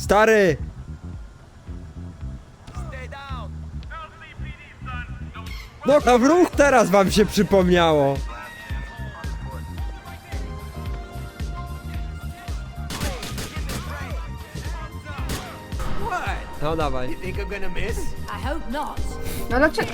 Stary! No, a wróg teraz wam się przypomniało. No dawaj. No dlaczego?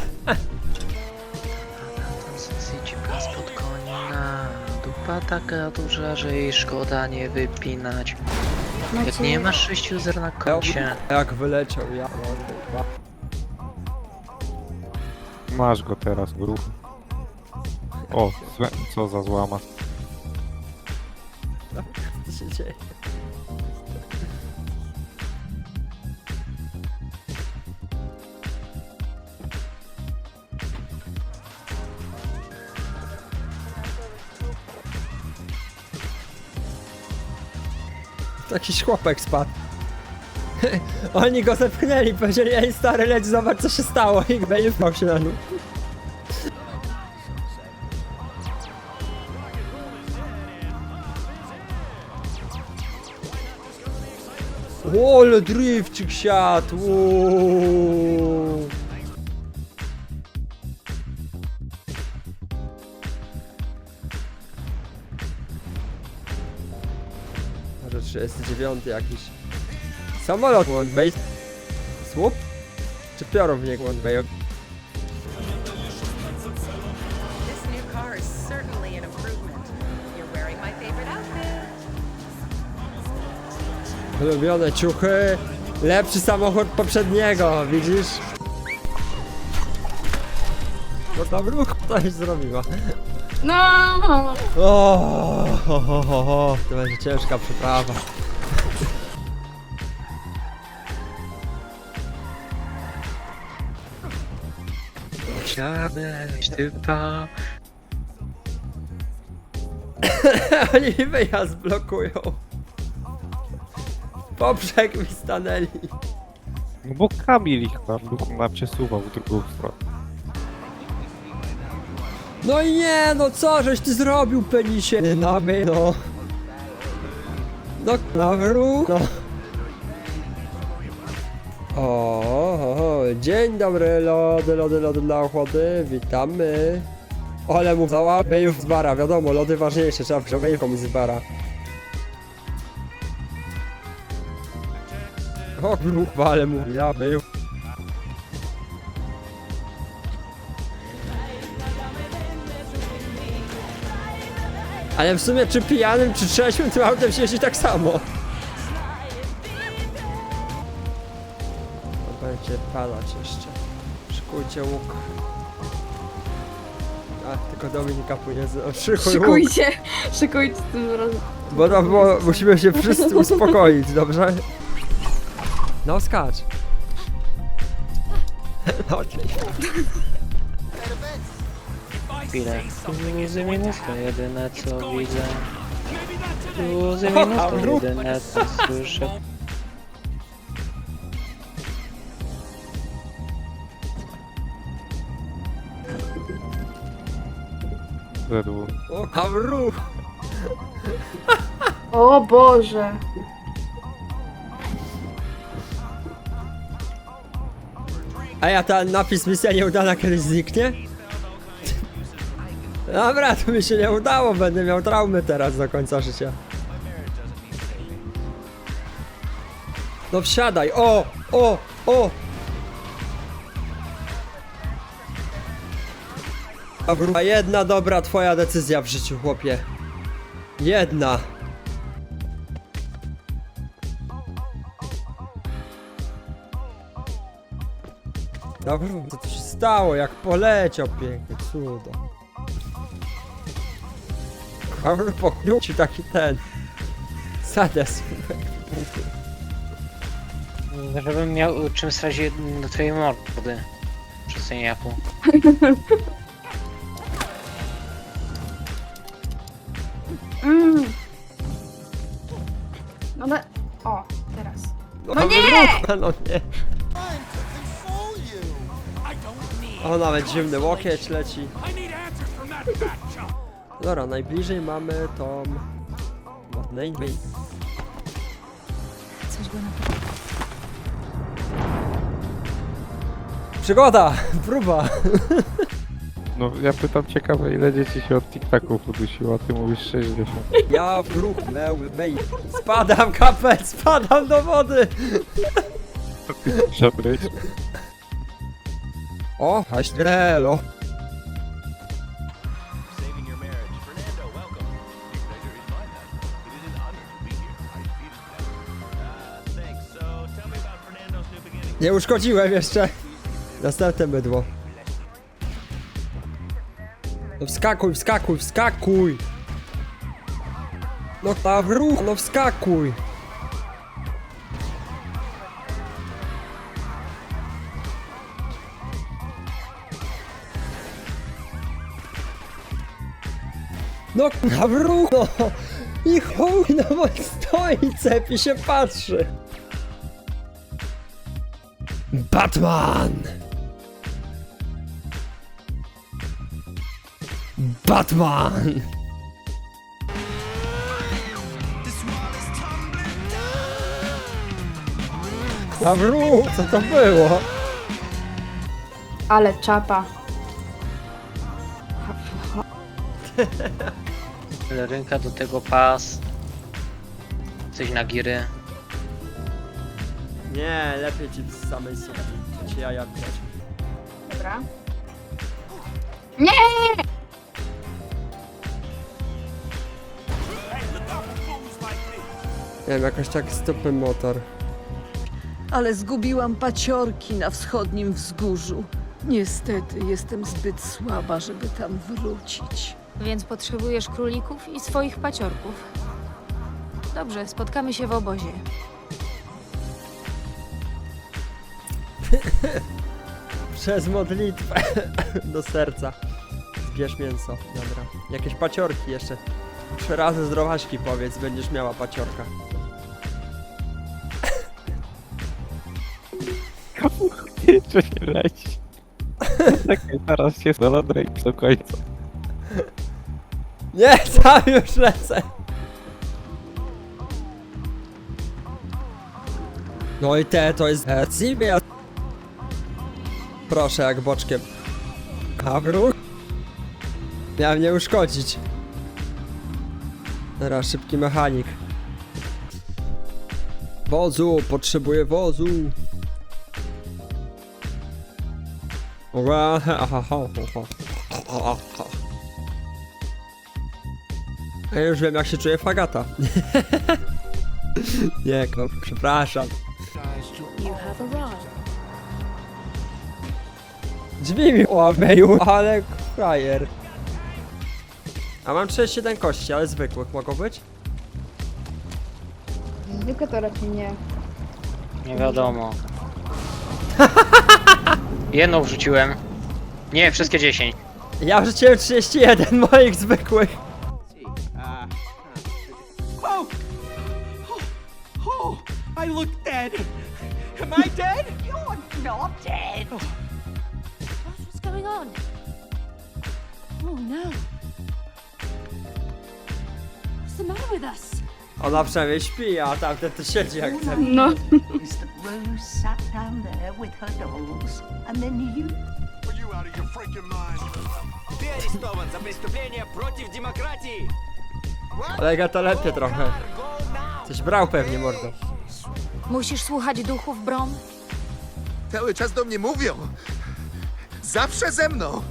dupa taka duża, że jej szkoda nie wypinać. Jak Macie- nie masz 6 zer na koncie, Jak wyleciał ja. Masz go teraz, gruch. O, złe, co za złama. Co się dzieje? Jakiś chłopek spadł. Oni go zepchnęli, powiedzieli, ej stary, leć, zobacz co się stało i będzie się na nóg. O, ale drifcik siadł! 39 jakiś. Samolot one base. Słup? Czy piorownik one base? This new car is certainly an improvement. You're wearing my favorite outfit. Ulubione ciuchy. Lepszy samochód poprzedniego, widzisz? No tam ruch coś zrobiła. No! O, ho, ho, ho, ho. To będzie ciężka przeprawa. chciałbyś typa. Oni wyjazd blokują. Poprzek mi stanęli. No bo Kamil ich tam na przesuwał w drugą stronę. No i nie, no co żeś ty zrobił, penisie? Na my, no. No, na wróg, no. O, o, o, dzień dobry, lody, lody, lody dla ochłody, witamy. Ale mu cała bejów z bara, wiadomo, lody ważniejsze, trzeba wziąć komuś z bara. O, grupa, ale mu, ja był. Ale w sumie czy pijanym, czy trzeźwym tym autem się jeździ tak samo. No będzie padać jeszcze. Szykujcie łuk. A, tylko Dominika płynie z... Szykuj łuk. Szykujcie! Szykujcie tym razem. Bo to było, musimy się wszyscy uspokoić, dobrze? No skacz. No, Chwilę. Duży minus to jedyne co widzę. Duży minus to jedyne co słyszę. Zedł. o. O Boże! A ja ten napis misja nieudana kiedyś zniknie? Dobra, to mi się nie udało, będę miał traumy teraz do końca życia. No wsiadaj, o, o, o! A jedna dobra twoja decyzja w życiu, chłopie. Jedna. Dobra, co to się stało? Jak poleciał pięknie, cudo. Kurde, pokrył ci taki ten. Sades. Żebym miał czym stać do twojej mordy. Przystojniaku. Mm. No ale... O, teraz. No, No nie! wróg, No nie! O, nawet zimny łokieć leci. Dobra, najbliżej mamy tą... Ładnej Coś go na Przygoda! Próba! No ja pytam ciekawe ile dzieci się od TikTaków udusiło, a ty mówisz 60. Ja w ruch, mej. Spadam, kapeć, spadam do wody! Może być. O, haśtrelo! Nie uszkodziłem jeszcze. Następne mydło. No wskakuj, wskakuj, wskakuj! No ta w ruch, no wskakuj! No na w ruch, no! I chuj, no bo stoi, cepi się patrzy! Batman! Batman! Zawru, co to było? Ale czapa. Rynka do tego pas. Coś na giry. Nie, lepiej ci z samej sobie. Ci jaja widać. Dobra. Nie! Nie wiem, jakoś tak stopy motor. ale zgubiłam paciorki na wschodnim wzgórzu. Niestety jestem zbyt słaba, żeby tam wrócić. Więc potrzebujesz królików i swoich paciorków. Dobrze, spotkamy się w obozie. Przez modlitwę do serca. Zbierz mięso, dobra. Jakieś paciorki jeszcze. Trzy razy zdrowaśki powiedz, będziesz miała paciorka. Jeszcze nie leci. Czekaj, zaraz się do Drake do końca. Nie, sam już lecę. No i te to jest Cibia. Proszę, jak boczkiem. Kabru. Miałem nie uszkodzić. Teraz szybki mechanik. Wozu, potrzebuję wozu. Ja już wiem jak się czuje fagata. Nie, no, przepraszam. Drzwi mi łamią, ale frajer. A mam 37 kości, ale zwykłych mogą być? Zwykle to raczej nie. Nie wiadomo. Jedną wrzuciłem. Nie, wszystkie 10. Ja wrzuciłem 31 moich zwykłych. Oh! Oh! Oh! I look dead. Am I dead? You're not dead. What's going on? Oh no. What's the matter with us? Ona przynajmniej śpi, a tamten to siedzi jak ten. No. is that Rose sat down there with her dolls, and then you Ты арестован за преступление против демократии. Ale to lepiej trochę. Coś brał pewnie mordo. Musisz słuchać duchów, Brom? Cały czas do mnie mówią. Zawsze ze mną.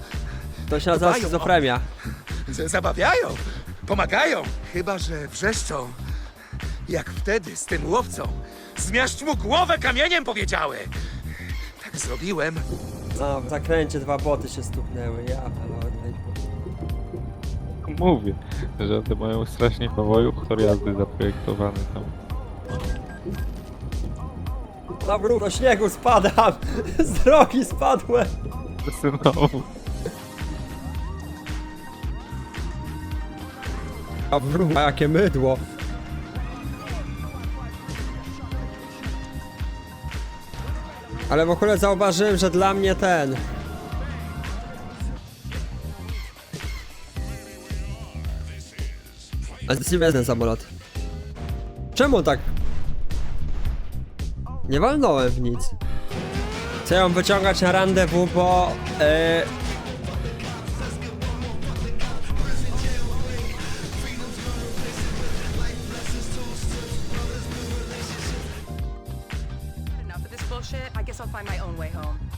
To się nazywa schizofrenia. Z- Zabawiają. Pomagają. Chyba, że wrzeszczą. Jak wtedy z tym łowcą. Zmiażdż mu głowę kamieniem powiedziały. Tak zrobiłem. No, w zakręcie dwa boty się stuknęły, ja pelody. Mówię, że one mają strasznie powoli tor jazdy zaprojektowany tam. Na brud, do śniegu spadam! Z drogi spadłem! Znowu. A brud, a jakie mydło! Ale w ogóle zauważyłem, że dla mnie ten... A to jest ten samolot. Czemu tak Nie walnąłem w nic. Chcę ją wyciągać na randewu, bo... I guess I'll find my own way home.